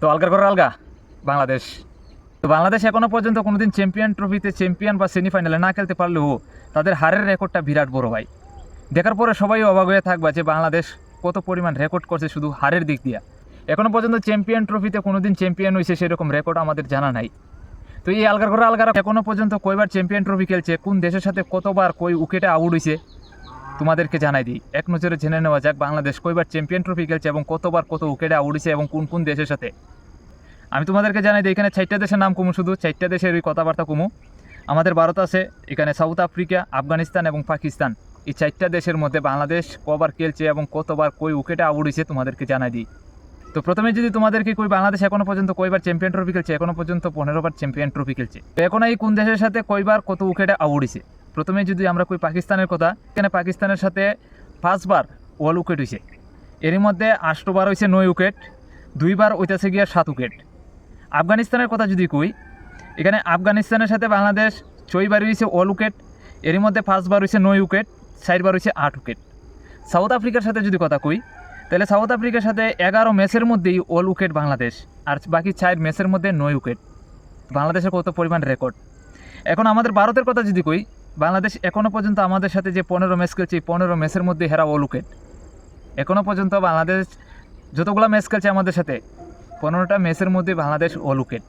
তো আলগার করে আলগা, বাংলাদেশ। তো বাংলাদেশ এখনও পর্যন্ত কোনোদিন চ্যাম্পিয়ন ট্রফিতে চ্যাম্পিয়ন বা সেমিফাইনালে না খেলতে পারলেও তাদের হারের রেকর্ডটা বিরাট বড় ভাই। দেখার পরে সবাই অবাক হয়ে থাকবা যে বাংলাদেশ কত পরিমাণ রেকর্ড করছে শুধু হারের দিক দিয়া। এখনও পর্যন্ত চ্যাম্পিয়ন ট্রফিতে কোনোদিন চ্যাম্পিয়ন হয়েছে সেরকম রেকর্ড আমাদের জানা নাই। তো এই আলগার করে আলগারা এখনও পর্যন্ত কয়বার চ্যাম্পিয়ন ট্রফি খেলছে, কোন দেশের সাথে কতবার কই উইকেটে আউট হয়েছে তোমাদেরকে জানাই দিই, এক নজরে জেনে নেওয়া যাক বাংলাদেশ কয়বার চ্যাম্পিয়ন ট্রফি খেলছে এবং কতবার কত উইকেটে আউট হয়েছে এবং কোন কোন দেশের সাথে। আমি তোমাদেরকে জানাই দিই, এখানে চারটা দেশের নাম কমু শুধু, চারটা দেশের ওই কথাবার্তা কমু। আমাদের ভারত আছে, এখানে সাউথ আফ্রিকা, আফগানিস্তান এবং পাকিস্তান। এই চারটা দেশের মধ্যে বাংলাদেশ কবার খেলছে এবং কতবার কই উইকেটে আউট হয়েছে তোমাদেরকে জানাই দিই। তো প্রথমে যদি তোমাদেরকে কই বাংলাদেশ এখনও পর্যন্ত কয়বার চ্যাম্পিয়ন ট্রফি খেলছে, এখনও পর্যন্ত পনেরো বার চ্যাম্পিয়ন ট্রফি খেলছে। এখন এই কোন দেশের সাথে কয়বার কত উইকেটে আউট হয়েছে? প্রথমে যদি আমরা কই পাকিস্তানের কথা এখানে পাকিস্তানের সাথে পাঁচবার ওয়াল উইকেট হয়েছে এরই মধ্যে আষ্টবার হয়েছে নয় উইকেট দুইবার ওইটাছে গিয়া সাত উইকেট আফগানিস্তানের কথা যদি কই, এখানে আফগানিস্তানের সাথে বাংলাদেশ ছয়বার হয়েছে অল উইকেট এরই মধ্যে পাঁচবার হয়েছে নয় উইকেট চারবার হয়েছে আট উইকেট সাউথ আফ্রিকার সাথে যদি কথা কই, তাহলে সাউথ আফ্রিকার সাথে এগারো ম্যাচের মধ্যেই অল উইকেট বাংলাদেশ, আর বাকি চার ম্যাচের মধ্যে নয় উইকেট বাংলাদেশের কত পরিমাণ রেকর্ড। এখন আমাদের ভারতের কথা যদি কই বাংলাদেশ এখনও পর্যন্ত আমাদের সাথে যে পনেরো ম্যাচ খেলছে, এই পনেরো ম্যাচের মধ্যে হেরা অলুকেট। এখনও পর্যন্ত বাংলাদেশ যতগুলো ম্যাচ খেলছে আমাদের সাথে, পনেরোটা ম্যাচের মধ্যে বাংলাদেশ অলুকেট।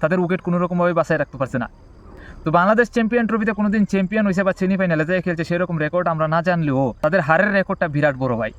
তাদের উইকেট কোনো রকমভাবে বাঁচায় রাখতে পারছে না। তো বাংলাদেশ চ্যাম্পিয়ন ট্রফিতে কোনোদিন চ্যাম্পিয়ন হয়েছে বা সেমিফাইনালে যাই খেলছে সেরকম রেকর্ড আমরা না জানলেও তাদের হারের রেকর্ডটা বিরাট বড় ভাই।